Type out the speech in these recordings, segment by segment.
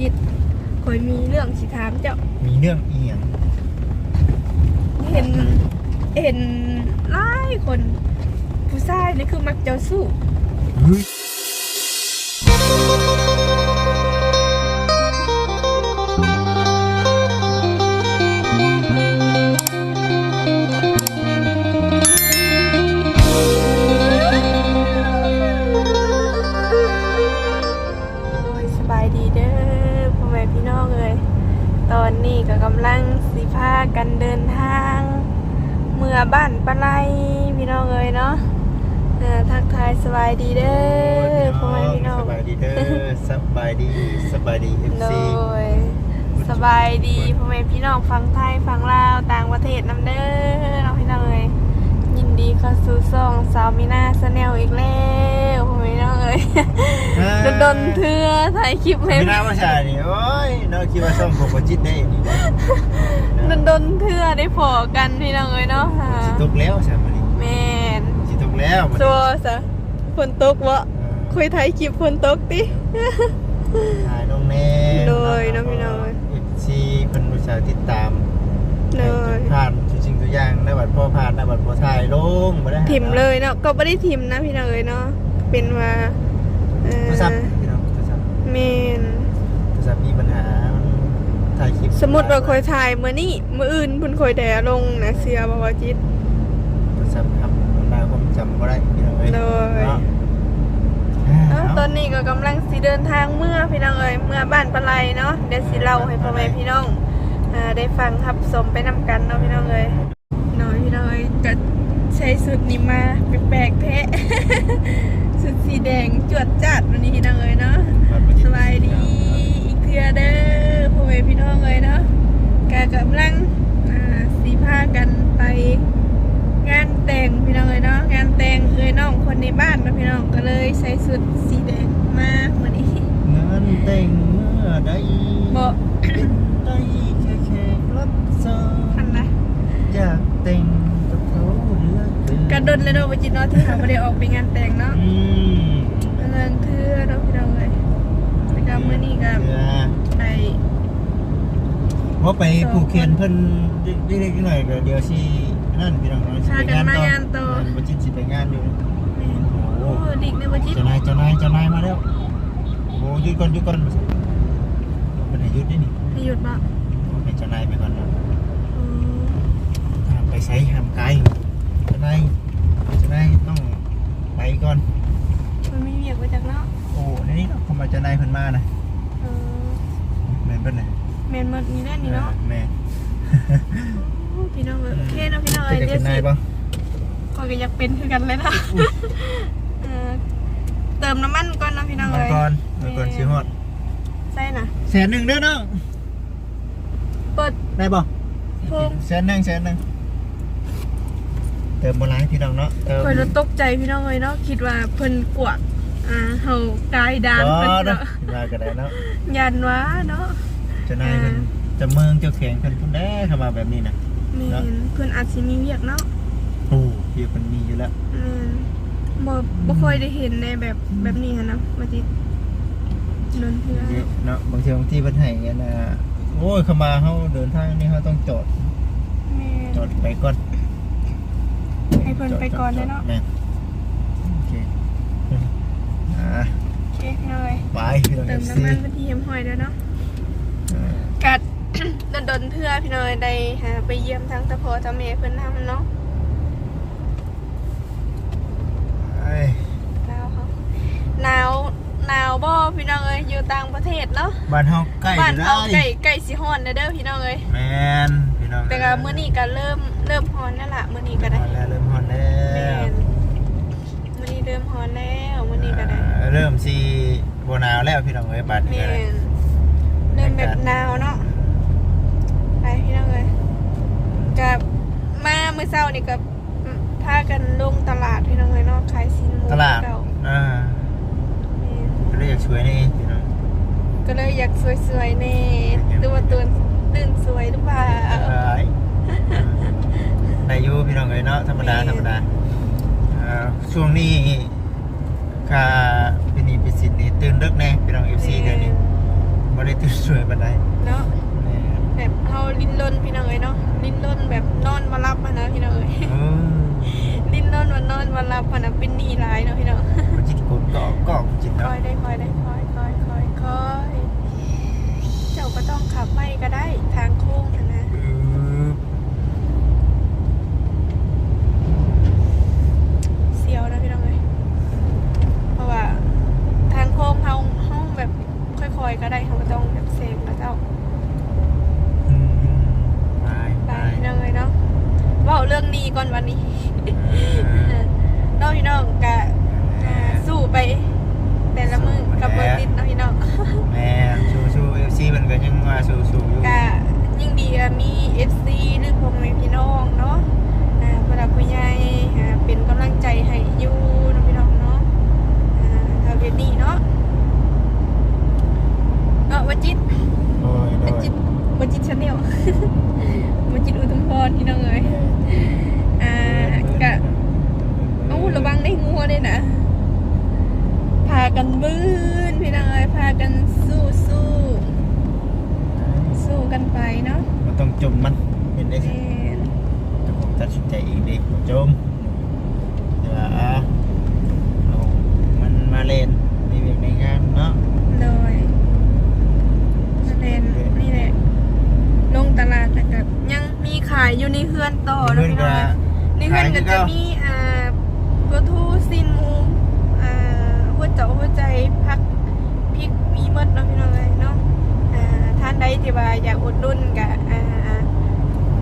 จิตคอยมีเรื่องสิถามเจ้า มีเรื่องเอียงเห็นเห็นหลายคน ผู้ชายนี่คือมักเจ้าสู้ เฮ้ยากันเดินทาง เมื่อบ้านปะไลพี่น้องเลยเนาะเอ่อทักทายสบายดีเด้อพ่อแม่พี่น้องสบายดีเด้อสบายดีสบายดีเอฟโดซียสบายดีพ่อแม่พี่น้องฟังไทยฟังลาวต่างประเทศนำเด้อน้องพี่น้องเลยยินดีเข้าสู่ซ่องสาวมีนาสแนลอีกแล้ว พ่อแม่พี่น้องเลยโดนๆเทื่อถ่ายคลิปให้ไม่น่ามาใช่นี่โอ้ยน้องคิดว่าช่องผมก็จิตได้นี่โดนโดนๆเทื่อได้พอกันพี่น้องเลยเนาะค่ะสิตกแล้วใช่ไหมนี่แม่นสิตกแล้วมันซัวซะฝนตกวะคุยถ่ายคลิปฝนตกติถ่ายน้องแน่โดยน้องพี่น้อยเอฟซีเป็นประชาติดตามเลยผ่านจริงๆตัวอย่างได้บัตรพ่อผ่านได้บัตรพ่อถ่ายลงมาได้หาทิมเลยเนาะก็ไม่ได้ทิมนะพี่น้องเลยเนาะเป็นว่าเอ่ โทรอศัพท์พี่น้องโทรศัพท์เมนโทรศัพท์มีปัญหามันถ่ายคลิปสมมติว่าคอยถ่ายมื้อนี้มื้ออื่นเพิ่นคอยแดลงนะเสียบ่ว่าจิตโทรศัพท์ทำนาความจำบ่ได้พี่น้องเอ้ยเลยเนาะเอ้าตอนนี้ก็กำลังสิเดินทางเมื่อพี่น้องเอ้ยเมื่อบ้านปลาไหลเนาะเดี๋ยวสิเล่าให้พ่อแม่พี่น้องอ่าได้ฟังรับชมไปนํกันเนาะพี่น้องเอ้ยน้อยพี่น้องเอ้ยก็ใช้สุดนี้มาแปลกๆแท้ สุดสีแดงจวดจัดวันนี้พี่น้องเอ้ยเนาะ สบายดีอีกเทื่อเด้อพ่อแม่พี่น้องเลยเนาะกากำลังอ่าสีผ้ากันไป งานแต่งพี่น้องเลยเนาะงานแต่งเอ้ยน้องคนในบ้านเนาะพี่น้องก็เลยใส่สุดสีแดงมาวันนี้ งานแต่งเมื่อใด บอก เป็นได้แค่แค่รับซา ทันนะ อยากแต่งกับเขาเหลือเกิน กระดนเลยเนาะวันจีเนาะที่เขา ไม่ได้ออกไปงานแต่งเนาะอืมเงินเทื่อเนาะพี่น้องเลยแล้วก็มื้อนี้ก็เพื่อไป เพราะไปผูกเขียนเพิ่นเล็กๆหน่อยๆก็เดี๋ยวสินั่นพี่น้องเนาะสิพาไปกันงานมาต่องานต่อบ่จิตสิไปงานอยู่ แม่นโอ้ดิกในวันจีเจ้านายเจ้านายเจ้านายมาแล้วโอ้หยุดก่อนหยุดก่อนมันให้หยุดได้นี่ให้หยุดบ่ให้เจ้านายไปก่อนนะอืมห้ามไปใช้ห้ามไกลเจ้านายเจ้านายต้อง ไปก่อน มันมีเวียกไว้จากเนาะโอ้ในนี่เนาะเข้ามาเจ้านายเพิ่นมานะเออแม่นเพิ่นน่ะแมนหมดนี่แน่นี่เนาะแม่โอ้พี่น้องเอ้ยโอเคเนาะพี่น้องจะเอ้ยได้เดี๋ยเป็วนนาสิยบ่ก็อยากเป็นคือกันเลยนะเออเติมน้ำมันก่อนเนาะพี่น้องมาเอ้ยก่อนมาก่อนสิฮอดใช่น่ะ แสนหนึ่งเด้อน้องเปิดได้บ่โพงแสนหนึ่งแสนหนึ่ง เติมบ่หลายพี่น้องเนาะเติมคอยรถตกใจพี่น้องเอ้ยเนาะคิดว่าเพิ่นกวกอ่าเฮากายดานอ๋อเพิ่นเนาะเนาะว่าก็ได้เนาะยันว้าเนาะเจ้านายเพิ่นจะเมืองเจ้าแข็งเพิ่นพุ่นได้เข้ามาแบบนี้นะแม่นเพิ่นอาจสิมีเวียกเนาะโอ้เพียเพิ่นมีอยู่แล้วแม่นบ่บ่ค่อยได้เห็นในแบบแบบนี้หันนะมาจินนเพื่อเนาะบางทีบางที่เพิ่นให้อันน่ะโอ้ยเข้ามาเฮาเดินทางนี่เฮาต้องจอดแม่จอดไปก่อน ให้เพิ่นไปก่อนเลยเนาะแม่โอเคอ่าโอเคพี่น้องเอ้ยไปพี่น้องเติม FC น้ำมันเป็นที่เยี่ยมห้อยด้วยเนาะอ่ากัดดนดนๆเพื่อพี่น้อยได้หาไปเยี่ยมทั้งตะพอตะเมเพิ่นทำเนาะไปหนาวเขาหนาวหนาวบ่พี่น้องเอ้ยอยู่ต่างประเทศเนาะบ้านเฮาใกล้บ้านอยู่เฮาได้ใกล้ใกล้สิฮ้อนแล้วเด้อพี่น้องเอ้ยแม่นพี่น้องแต่ก็มื้อนี้ก็เริ่ม เริ่มฮ้อนแล้วล่ะมื้อนี้ก็ได้ฮอนแล้วเริ่มฮอนแล้แม่วนมื้อนี้เริ่มฮ้อนแล้วมื้อนี้ก็ได้อ่าเริ่มสิบ่หนาวแล้วพี่น้องเอ้ยบัดนี้แม่ก็ได้นเริ่มแบบหนาวเนาะไปพี่น้องเอ้ยกับมามื้อเช้านี่ก็พากันลงตลาดพี่น้องเอ้ยเนาะขายสินหมูตลาดเก่าอ่าแม่นก็เลยอยากช่วยนี่พี่น้อง ก็เลยอยากสวยๆเน่ตัวตื่นตื่นสวยหรือเปล่าหลาย ได้อยู่พี่น้องเอ้ยเนาะธรรมดาแม่นธรรมดาอ่าช่วงนี้ค่าเป็นหนี้เป็นสินนี่ตื่นดึกแน่พี่น้อง FC เดือนนี้บ่ได้ตื่นสวยปานใดเนาะแม่นแบบเฮาลิ้นล้นพี่น้องเอ้ยเนาะลิ้นล้นแบบนอนมารับอะนะพี่น้องเอ้ยเออลิ้นล้นมานอนมารับอะนะเป็นหนี้หลายเนาะพี่น้องบ่จิตกดก็ก็จิตคเนาะอยได้คอยได้คอยคอยคอยคอยเจ้าก็ต้องขับไม่ก็ได้ทางโค้งอะนะ เออ เสียวนะพี่น้องเอ้ยเพราะว่าทางโค้งเฮาเฮาแบบค่ อยๆก็ได้เฮาก็ต้องแบบเซฟแล้วเจ้าอืมไปไปไปพี่น้องเลยเนาะเว่าเรื่องนี้ก่อนวันนี้เออน้องพี่น้องกะอ่าสู้ไป แต่ละมือกับเบอร์ติดเนาะพี่น้อง แม่สู้สู้ FC มันก็ยังว่าสู้สู้อยู่ กะยิ่งดีอะมี FC หรือพวกแม่พี่น้องเนาะอ่าเวลาผู้ใหญ่อ่าเป็นกำลังใจให้อยู่เนาะพี่น้องเนาะอ่าทางเวียดนี้เนาะเนาะวัจิต โอ้ยโด วั ย จิตวัจิตชาแนล วัจิตอุทุมพรพี่น้องเอ้ยอ่ากะ โอ้ระวังได้งัวเลยนะ พากันบื้นพี่น้องเอ้ยพากันสู้สู้สู้กันไปเนาะ มันต้องจมมันเป็นได้ แม่น แต่ผมตัดสินใจเองดิจมเดี๋ยวเอาเอามันมาเล่นในเวียกในงานเนาะเลยนั่นเองนี่แหละ ลงตลาดแต่กับยังมีขายอยู่ในเฮือนต่อเนาะเพื่อนพี่น้ก็ องเอ้ยในเฮือนก็จะมีอ่าโกทูซินมูอ่าหัวเจาะหัวใจพักพริกมีหมดเนาะพี่น้องเอ้ยเนาะอ่าท่านใดที่ว่าอยากอุดหนุนก็อ่า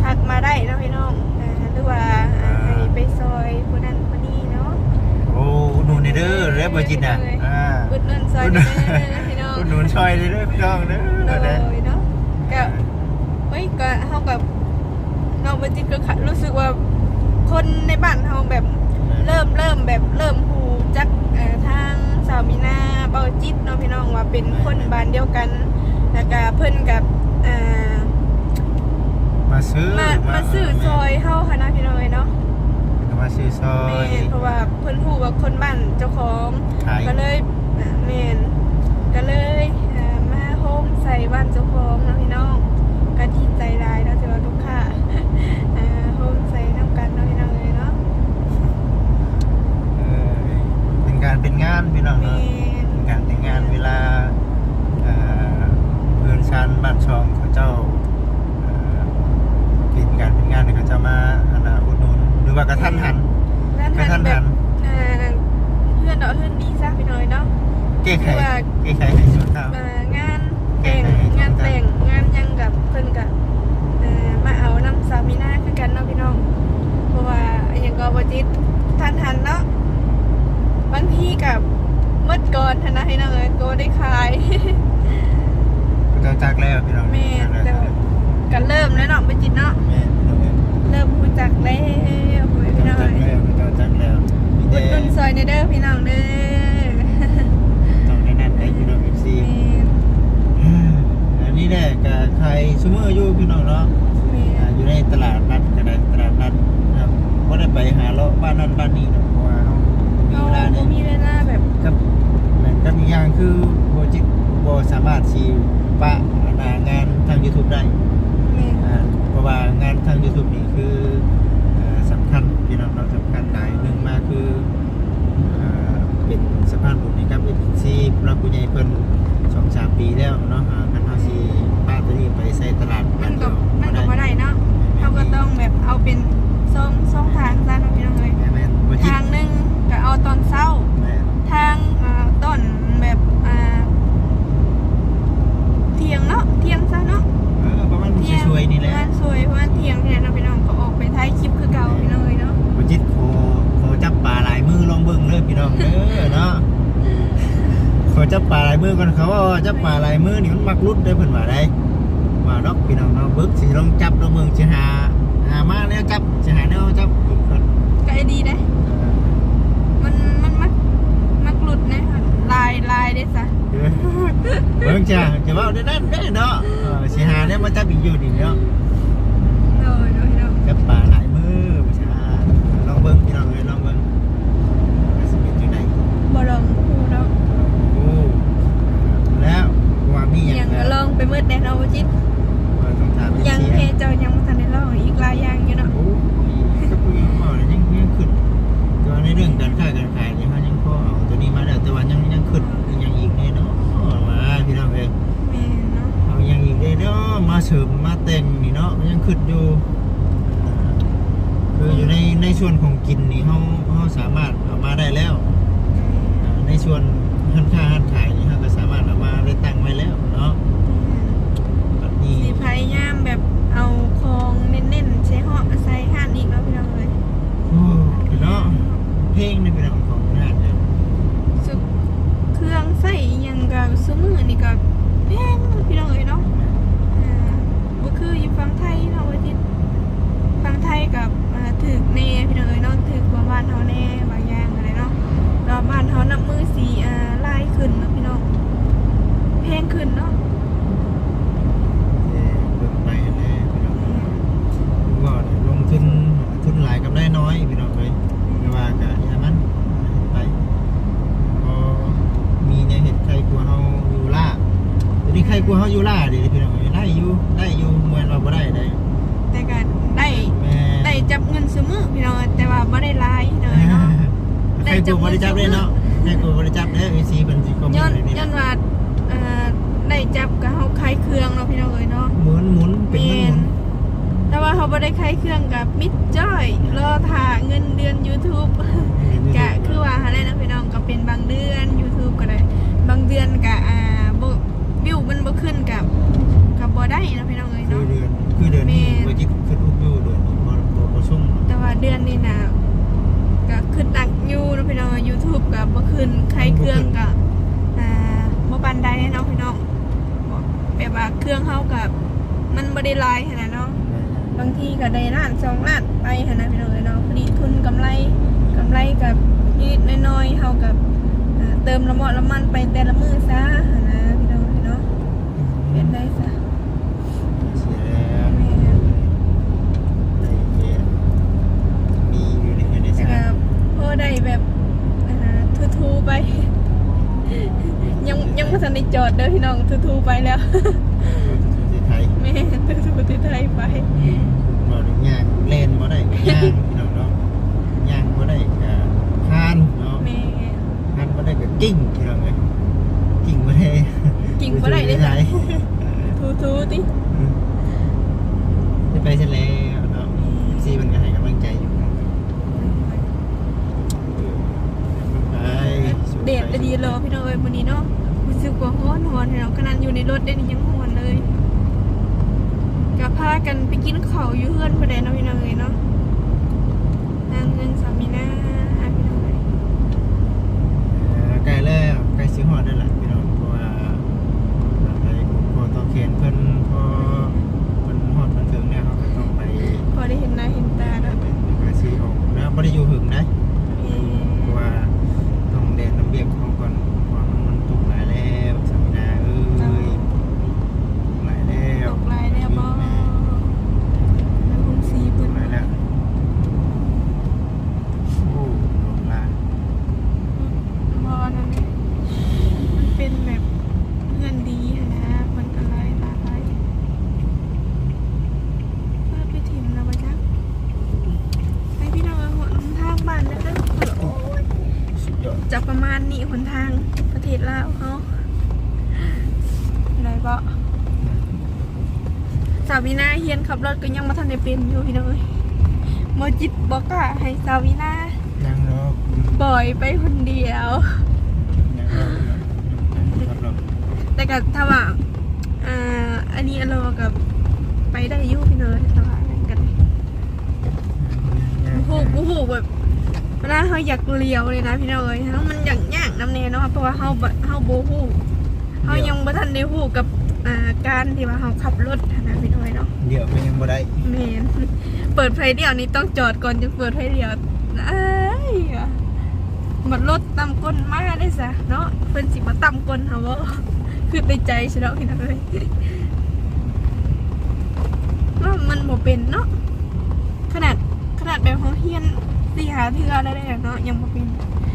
ทักมาได้เนาะพี่น้องอ่าห รือว่าอ่าให้ไปซอยผู้นั้นผู้นี้เนาะโอ้อุดหนูในเด้อเรียบจิตน่ะอ่าอุดหนุนซอยเด้อพี่น้องอุดหนุนช่อยเลยเด้อพี่น้องเด้โดอเด้อยเนาะก็เฮ้ยก็เฮากับน้องบัจิตก็รู้สึกว่าคนในบ้านเฮาแบบเริ่มเริ่มแบบเริ่มหูจักเอ่อทางสาวมีนาเบาจิตเนาะพี่น้องว่าเป็นคนบ้านเดียวกันแล้วก็เพิ่นกับอ่า มาซื้อมามาซื้อซอยเฮาค่ะนะพี่น้อยเนาะมาซื้อซอแม่ยนเพราะว่าเพิ่นฮู้ว่าคนบ้านเจ้าของขายก็เลยอ่าแม่นก็เลยอ่ามาโฮมใส่บ้านเจ้าของเนาะพี่น้องก็ดีใจหลายเนาะที่ว่าลูกค้าอ่าโฮมใส่นํกันเนาะพี่น้องเลยเนาะ เออเป็นการเป็นงานพี่น้อง แม่ เนาะ น เป็นการเป็นงานเวลาเอ่อเพื่อนชันบ้านช่องเขาเจ้าเอ่อเป็นการเป็นงานเนี่ยเขาจะมาอันน่ะอุดหนุนหรือว่ากระทันหัน แล้ว กระทั ท่าน นแบ หั บ น อ่าเพื่อนเนาะเพื่อนดีซะพี่น้อยเนาะ แก้ไข คือว่า แก้ไขให้สุดครับ อ่างานแต่งงานแต่งงานหยังกับเพิ่นกับมาเอาน้ำสามีนาคือกันเนาะพี่น้อง เพราะว่าอหย่างก็บจิตทันทันๆเนาะบางทีกับเมื่อก่อนทันนะให้น้องเอ๋ยก็ได้ขาย เจ้าจักแล้วพี่น้อง แม่นแต่ว่ากันเริ่มแล้วเนาะบจิตเนาะ แม่นพี่น้องเอ้ย เริ่มรู้จักแล้วโอ้ยพี่น้ เจ้า อง จัก เอ๋ย แล้วเจ้าจักแล้วมี อุ แต่ ดหนุนซอยในเด้อพี่น้องเด้อ ต้องในนั้นได้พี่น้อง FC แม่น อันนี้แหละกับใคร ซูเมอร์อยู่พี่น้องเนาะแม่อ่านอยู่ในตลาดนัดก็ได้ตลาดนัดครับก็ได้ไปหาเลาะบ้านนั้นบ้านนี้เนาะเพราะว่าเรามีเราเวลาบ่เนี่ยมีเวลาแบบกับแม่นกับอีกอย่างคือโบจิตโบสามารถชีปะหางานทาง YouTube ได้แม่นอ่าเพราะว่างานทาง YouTube นี่คือเอ่อสำคัญพี่น้องเนาะสำคัญ กรุดได้อเพิ่นว่าได้ว่าดอกพี่น้องเนาะเบิ่งสิลองจับลองเบิ่งสิหาหามาแล้วจับสิหาแนวจับเบิ่งก่อนก็ไอ้ดีเด้มันมันมักมักหลุดนะลายลายได้ซะเออเบิ่งจ้าจะเว้าได้นั่นได้อเนาะเออสิหาแนวมาจับอีกอยู่นี่เนาะโดยโดยโดยจับปลาหลายมือบ่ใช่ลองเบิ่งพี่น้องเอ้ยลองเบิ่งว่าสิเป็นจังไดบ่ลองฮู้เนาะโอ้แล้วว่ามีนี่ยัยังงก็ลองไปมืดแดนเอาจิตต้องถามยังเพเจ้ายังบ่ทันได้ลองอีกหลายอย่างอยู่เนาะโอ้ยก็คุยกันบ่เลยยังยังขึ้นแต่ว่าในเรื่องการค้าการขายนี่เขายังพอเอาตัวนี้มาแล้วแต่ว่ายังยังขึ้นยังอีกแน่เนาะมาพี่น้องเอ้ยแม่นเนาะเอายังอีกได้เนาะมาเสริมมาแต่งนี่เนาะมันยังขึ้นอยู่อ่าคืออยู่ในในส่วนของกินนี่เขาเขาสามารถเอามาได้แล้ว อ่าในส่วนหันค้าหันขายนี่ ได้ตั้งไว้แล้วเนาะแบบนี้สิพยายามแบบเอาของเน้นๆใช้เหาะใส่ห้านอีกเนาะพี่น้องเอ้ยโอ้เนาะเพลงนี่เป็นของของงานเนี่ยสุดเครื่องใส่อิหยังก็ซุมื้อนี่ก็แพงพี่น้องเอ้ยเนาะอ่าบ่คืออยู่ฝั่งไทยเนาะว่าจิตฝั่งไทยกับอ่าถึกแน่พี่น้องเอ้ยเนาะถึกกว่าบ้านเฮาแน่บางอย่างอะไรเนาะแล้วบ้านเฮานับมือสีอ่าลายขึ้นเนาะพี่น้องแพงขึ้นเนาะ เอ่อเบิ่งไปแน่พี่น้องว่าเนี่ยลงทุนทุนหลายกับได้น้อยพี่น้องเอ้ยไม่ว่ากันอย่ามันไปพอมีเนี่ยเห็ดใครกลัวเฮาอยู่ล่าทีนี้ใครกลัวเฮาอยู่ล่าดิพี่น้องเอ้ยได้อยู่ได้อยู่มวยเราบ่ได้ได้ แต่ก็ได้ แม่ ได้จับเงินซุมื้อพี่น้องแต่ว่าบ่ได้หลายเลยเนาะ ใคร กลัวบ่ได้จับเลยเนาะใครกลัวบ่ได้จับเด้อ VC เพิ่นสิคอมเมย้อนนต์ในนี้ย้อนว่าเอ่อได้จับกับเฮาคลายเครื่องเนาะพี่น้องเอ้ยเนาะหมุนหมุนเป็นแม่เงินหมุนนแต่ว่าเฮาบ่ได้คลายเครื่องกับมิดจ้อยรอถ่าเงินเดือน YouTube กะคือว่าหาได้นะพี่น้องก็เป็นบางเดือน YouTube ก็ได้บางเดือนก็อ่าบ่วิวมันบ่ขึ้นกับกับบ่ได้นะพี่น้องเอ้ยคือเนาะ เดือนคือเดือนนี้แม่นบ่จิตขึ้นอุบอยู่เดือนนี้บ่บ่บ่ส่งแต่ว่าเดือนนี้นะ ก็ขึ้นหนักอยู่นะพี่น้อง YouTube ก็บ่ขึ้นใครเครื่องก็อ่าบ่ปานใดเนาะพี่น้องบ่แบบว่าเครื่องเฮากับมันบ่ได้หลายขนาดเนาะบางทีก็ได้ล้านสองล้านไปหันนะพี่น้องเอ้ยเนาะผลิตทุนกำไรกำไรกับนิดๆน้อยๆเฮากับอ่าเติมละเมาะละมันไปแต่ละมื้อซะหันนะพี่น้องเอ้ยเนาะเป็นได้ซะ ได้แบบอ่าทูๆไป ยังยังบ่ทันได้จอดเด้อพี่น้องทูๆไปแล้วสุดไทยแม่ทูๆที่ไทยไปบ่ได้ย่างเล่นบ่ได้ก็ย่างพี่น้องเนาะย่างบ่ได้ก็คานเนาะแม่คานบ่ได้ก็กิ้งพี่น้องเอ้ยกิ้งบ่ได้กิ่งบ่ได้เด้อไทจ้ะยทูๆติจะไปเสร็จแล้วเนาะซีมันก็ให้กำลังใจอยู่เนาะไปสู้ไป เดดดีเลยพี่น้องเอ้ยวันนี้เนาะรู้สึกว่าฮ้อนหอนพี่น้องขนาดอยู่ในรถได้ยังฮ้อนเลยก็พากันไปกินข้าวอยู่เฮือนประเด็นเนาะพี่น้องเอ้ยเนาะนางเงินสามีนาพี่น้องเอ้ยเอ่อใกล้แล้วใกล้สิฮอดแล้ละพี่น้องเพราะว่าไปพอต่อเขียนเพิ่นพอเพิ่นฮอดเพิ่นถึงเนี่ยเขาก็ต้องไป พอได้เห็นหน้าเห็นตา ไป แล้ว ไปซื้อของแล้วบ่ได้อยู่หึงนะ เอ่ เพราะว่าต้องเรียนน้ำเบียกของก่อนเพราะว่ามันตกหลายแล้วสามีนาเอ้ยตกหลายแล้ ต ว กลายแล้วบ่แล้วคุณสี ต เพิ่น กหลายแล้วโอ้ตกหลาย บ่นั่นนี่มันเป็นแบบเงินดีอะนะเพิ่นก็เลยลาไปเพิ่นไปถิ่มแล้วบ่จ๊ะให้พี่น้องเอาหัวลงทางบ้านนะคะโอ้ย สุดยอด จะประมาณนี้หนทางประเทศ ลาวเขาได้ปะสาวินาเฮียนขับรถก็ยังมาทันได้เป็นอยู่พี่น้อยโมจิตบอกกะให้สาวินายังรอกปล่อยไปคนเดียว ยังรอกยังรอกแต่ก็ถ้าว่าอ่าอันนี้เรากับไปได้อยู่พี่น้อยถ้าว่าอันนั้นกันบูฮูบูฮูแบบเวลาเขาอยากเลี้ยวเลยนะพี่น้อยทั้งมันอย่างยากน้ำเนยเนาะเพราะว่าเขาบ่เขาบูฮูเขายังบ่ทันได้ฮู้กับอ่าการที่ว่าเขาขับรถหั้นนะพี่น้อยเนาะเดี๋ยวก็ยังบ่ได้แม่นเปิดไฟเดียวนี่ต้องจอดก่อนจึงเปิดไฟเดียวเอ้ยบัดรถตำก้นมาได้ซะเนาะเพิ่นสิมาตำก้นเฮาบ่คือในใจใช่เนาะพี่น้องเอ้ยว่ามันบ่เป็นเนาะขนาดขนาดแบบเขาเฮียน สี่หาเทื่อแล้วได้เนาะยังบ่เป็น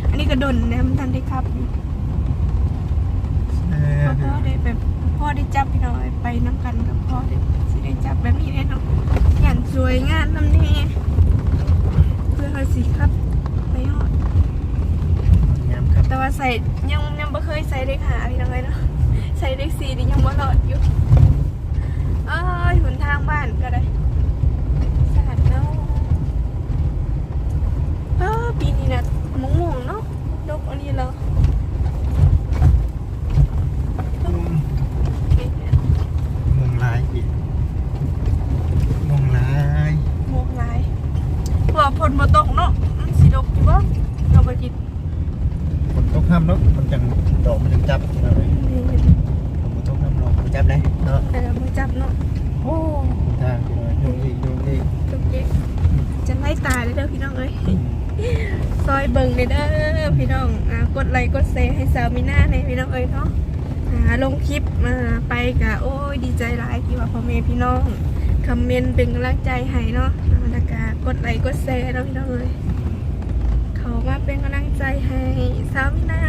อันนี้ก็ดนแล้วมันทันได้ขับอยู่เออเขาก็ได้แบบพ่อได้จับพี่น้อยไปน้ำกันกับพ่อได้สิได้จับแบบนี้แน่นอนอย่างสวยงามน้ำนี่เพื่อให้สิครับไปฮอดงามครับแต่ว่าใส่ยังยังไม่เคยใส่เลขหาพี่น้อยเนาะใส่เลขสี่นี่ยังไม่รอดอยู่เอ้ยหนทางบ้านก็ได้สาดเนาะเออ ปีนี้นะมงมงๆเนาะดกอันนี้เหรอมงลายอีกมงลายมงลายเผื่อผลมาตกเนาะมันสีดกอยู่บ่เราไปกินฝนตกห้ามเนาะมันจังดอกมันจังจับเอาไว้ฝนตกห้ามดอกมันจับได้เนาะเออมือจับเนาะโอ้ทางพี่น้อยดูอีกดูอีกทุกเจ๊จะไล่ตายเลยเด้อพี่น้องเอ้ย ซอยเบิ่งเลยเด้อพี่น้องอ่ากดไลค์กดแชร์ให้สาวมีหน้าในพี่น้องเอ้ยเนาะอ่าลงคลิปมาไปกะโอ้ยดีใจหลายที่ว่าพ่อแม่พี่น้องคอมเมนต์เป็นกำลังใจให้เนาะอ่าแล้วก็กดไลค์กดแชร์เนาะพี่น้องเอ้ยเขามาเป็นกำลังใจให้สาวมีหน้า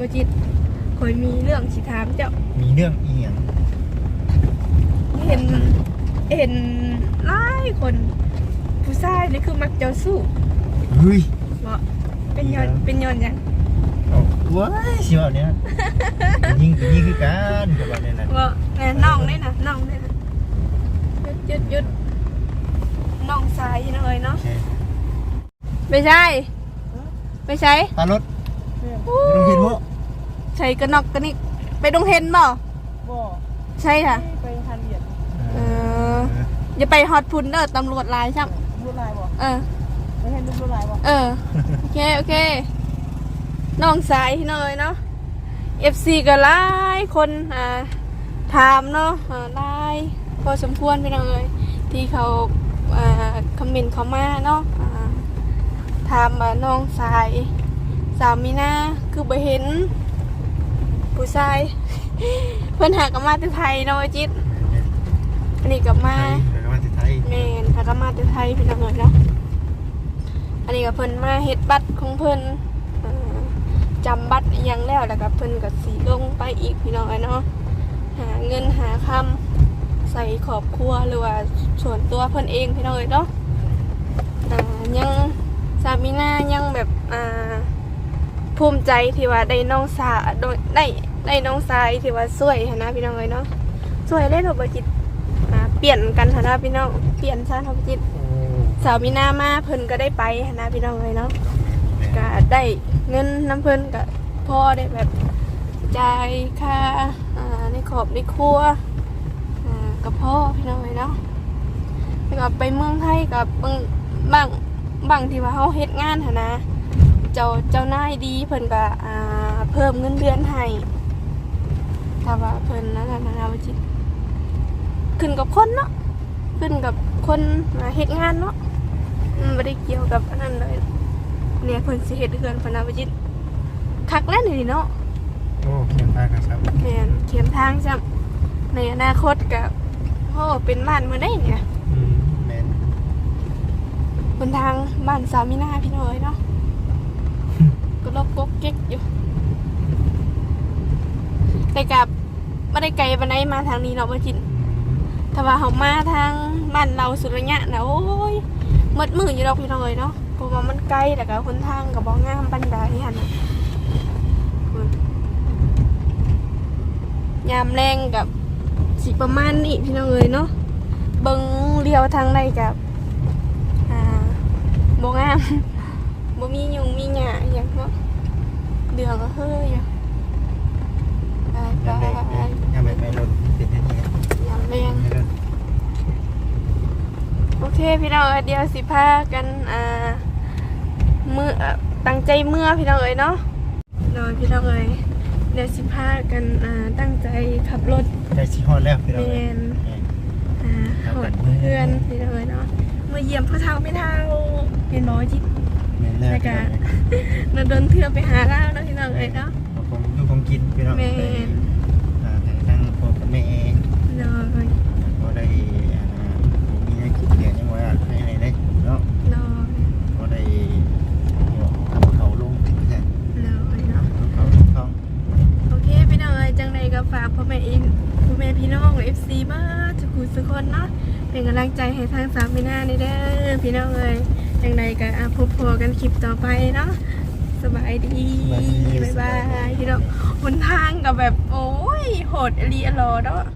วจิตคอยมีเรื่องสิถามเจ้า มีเรื่องอีหยังเห็นเห็นหลายคนผู้ ชายนี่คือมักเจ้าสู้เฮ้ยบ่เป็นยอนเป็นยอนหยังเอาว้ายสิว่าเนี่ยยิงก็ยิงคือกันกับว่าเนี่ยนะบ่แม่น้องนี่นะน้องนี่นะหยุดหยุดหยุดน้องสายหน่อยเนาะโอเคไม่ใช่ไม่ใช่ตารถไม่ต้องเห็นพวกใช่กระนอกกระนิกไปดงเห็นบ่บ่ใช่ค่ะไปทันเหรียญเอออย่าไปฮอตพุนเด้อตำรวจลายช่างรูลายบ่ เออไม่ให้รูปรูลายบ่เออโอเคโอเคน้องสายที่น้อยเนาะ FC ก็หลายคนอ่าถามเนาะอ่าหลายพอสมควรพี่น้องเอ้ยที่เขาอ่าคอมเมนต์เขามาเนาะอ่าถามว่าน้องสายสาวมีนาคือบ่เห็น ผู้ชาย เพิ่นหากนมาแต่ไทยเนาะไอ้จิตอันนี้ก็มาไทยแล้วก็มาที่ไทย แม่นพากมาแต่ไทยพี่น้องเอ๋ยเนาะอันนี้ก็เพิ่นมาเฮ็ดบัตรของเพิ่นเอ่อจำบัตรยังแล้วแล้วก็เพิ่นก็สีลงไปอีกพี่น้องเอ๋ยเนาะหาเงินหาคำใส่ครอบครัวหรือว่าส่วนตัวเพิ่นเองพี่น้องเอ๋ยเนาะยังสามีนายังแบบอ่าภูมิใจที่ว่าได้น้องสายได้ได้น้องสายที่ว่าสวยนะพี่น้องเอ๋ยเนาะสวยเลยเนาะบ่จิต เปลี่ยนกันหั้นนะพี่น้องเปลี่ยนซะทบจิตโอ้สาวมีนามาเพิ่นก็ได้ไปหั้นนะพี่น้องเลยเนาะก็ได้เงินน้ำเพิ่นก็พ่อได้แบบจ่ายค่าอ่าในขอบในครัวอ่ากับพ่อพี่น้องเลยเนาะแล้วก็ไปเมืองไทยกับบางบางบางที่ว่าเขาเฮ็ดงานหั้นนะเจ้าเจ้านายดีเพิ่นก็อ่าเพิ่มเงินเดือนให้ถ้าว่าเพิ่นนั่นน่ะนะว่าจิต ขึ้นกับคนเนาะขึ้นกับคนมาเฮ็ดงานเนาะมันไม่ได้เกี่ยวกับอันนั้นเลยเนี่ยเพิ่นสิเฮ็ดเฮือนพนนาวิจิตคักแล้วนี่เนาะโอ้เขียนตากันครับแม่นเขียมทางจ้ะในอนาคตก็โอ้เป็นบ้านมื้อได้เนี่ยอืมแมนบนทางบ้านสามีนาพี่น้อยเนาะก็ลบกกเก๊กอยู่แต่กับบ่ได้ไกลปานใดมาทางนี้เนาะบ่จิต ถ้าว่าเขามาทางบ้านเราสุดระยะนะโอ้ยมืดมืออยู่ดอกพี่น้อยเนาะเพราะว่ามันไกลแต่ก็คนทางกับบ่งามบันไดหันน่ะยามแรงกับสิประมาณนี้พี่น้องเอ้ยเนาะเบิ่งเลี้ยวทางใดกับอ่าบ่งามบ่มียุงมีหญ้าอหย่างเนาะเดือก็เฮ้ยอยู่ไปยังไปไงยังไม่ไปรถเป็นยังไงยามแรงไม่รถ โอเคพี่น้องเอ้ยเดี๋ยวสิพากันอ่ามืออะตั้งใจเมื่อพี่น้องเอ้ยเนาะนอนพี่น้องเอ้ยเดี๋ยวสิพากันอ่าตั้งใจขับรถได้ชิฮอดแล้วพี่น้เมองเอ้ยนอ่าหอดเพื่อนพี่น้องเอ้ยเนาะมาเยี่ยมพ่อเฒ่าไม่เฒ่าเป็นหมอจิตแม่นแล้วรายพี่กาน้อรงเอ้ยนเดินเทื่อไปหาเล่าเนาะพี่น้องเอ้ยเนาะเอาของดูของกินพี่น้องแม่นอ่าให้ทั้งพ่อกับแม่เอง นอน ก็ได้อ่าผมมีให้กินเนี่ยยังไงอะให้ให้ได้เนาะ นอน ก็ได้ทำเขาลงใช่ นอนเนาะ ทำเขาลงท้อง โอเคไปากพ่อแม่เองพ่อแม่พี่น้องเอฟซีบ้าทุกคนทุกคนเนาะเป็นกำลังใจให้ทางสามมีนานี่เด้อพี่น้องเอ้ยอย่างไรก็อะพบพอกันคลิปต่อไปเนาะสบายดีสบายดีบ๊ายบายพี่น้องหนทางกับแบบโอ้ยโหดอรีอรอเนาะ